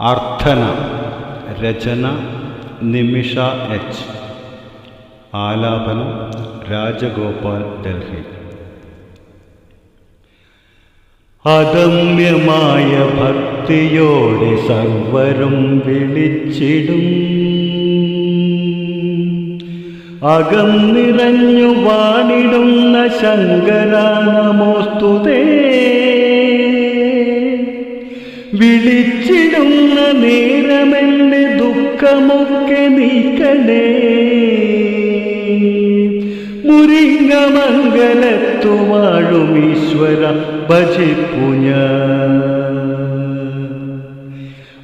അർത്ഥന രചന നിമിഷ H. ആലാപനം രാജഗോപാൽ ഡൽഹി. അദമ്യമായ ഭക്തിയോടെ സർവരും വിളിച്ചിടും. അകം നിറഞ്ഞു വാണിടുന്ന ശങ്കരാനമോസ്തുതേ. വിളിച്ചിടുന്ന നേരമെന്റെ ദുഃഖമൊക്കെ നീക്കണേ. മുരിങ്ങമംഗലത്തു വാഴും ഈശ്വര ഭജിപ്പു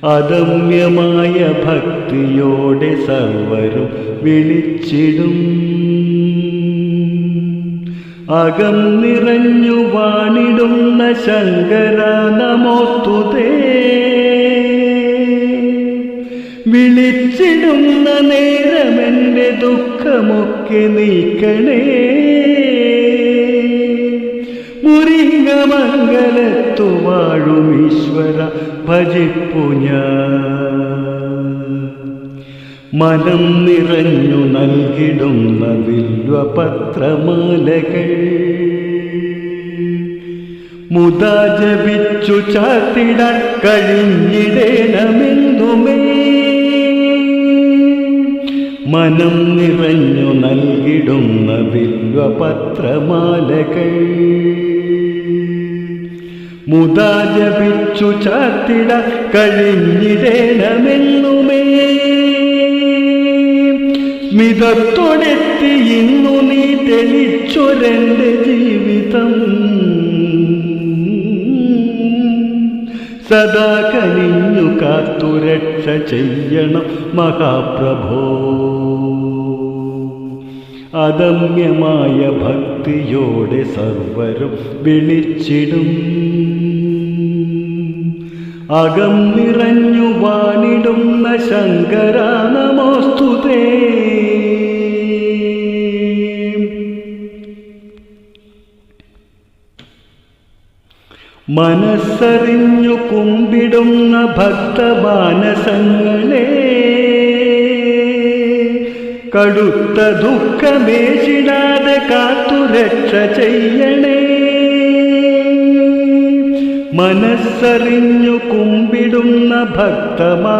അദമ്യമായ ഭക്തിയോടെ സർവരും വിളിച്ചിടും. അകം നിറഞ്ഞു വാണിടുന്ന ശങ്കര നമോസ്തുതേ വിളിച്ചിടുന്ന നേരമെന്റെ ദുഃഖമൊക്കെ നീക്കണേ. മുരിങ്ങമംഗലത്തു വാഴും ഈശ്വര ഭജിപ്പു ഞാൻ. മനം നിറഞ്ഞു നൽകിടുന്ന വില്വപത്രമാലകൾ മുതാ ജപിച്ചു ചാത്തിടാൻ മനം നിറഞ്ഞു നൽകിടുന്ന വില്വപത്രമാലകൾ മുതാ ജപിച്ചു ചാത്തിട കഴിഞ്ഞിടേണമെന്നുമേ. സ്മിതത്തോടെത്തി ഇന്നു നീ തെളിച്ചൊരെന്റെ ജീവിതം. സദാ കനിഞ്ഞു കാത്തുരക്ഷ ചെയ്യണം മഹാപ്രഭോ. അദമ്യമായ ഭക്തിയോടെ സർവരും വിളിച്ചിടും. അകം നിറഞ്ഞു വാണിടുന്ന ശങ്കര നമോസ്തുതേ മനസ്സറിഞ്ഞു കുമ്പിടുന്ന ഭക്തമാനസങ്ങളെ കടുത്ത ദുഃഖമേശിടാതെ കാത്തുരക്ഷ ചെയ്യണേ. മനസ്സറിഞ്ഞു കുമ്പിടുന്ന ഭക്തമാനസങ്ങളെ.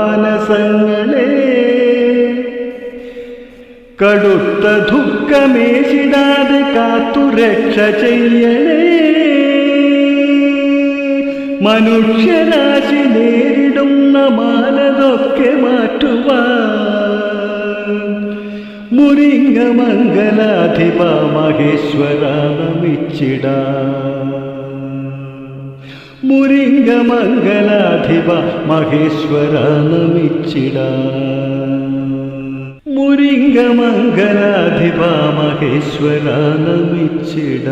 കടുത്ത ദുഃഖമേശിടാതെ കാത്തുരക്ഷ ചെയ്യണേ. മനുഷ്യരാശി നേരിടുന്ന മാനതൊക്കെ മാറ്റുവാൻ. മുരിങ്ങ മംഗലാധിപ മഹേശ്വര നമിച്ചിട മുരിങ്ങ മംഗലാധിപ മഹേശ്വര നമിച്ചിട. മുരിങ്ങമംഗലാധിപ മഹേശ്വര നമിച്ചിട.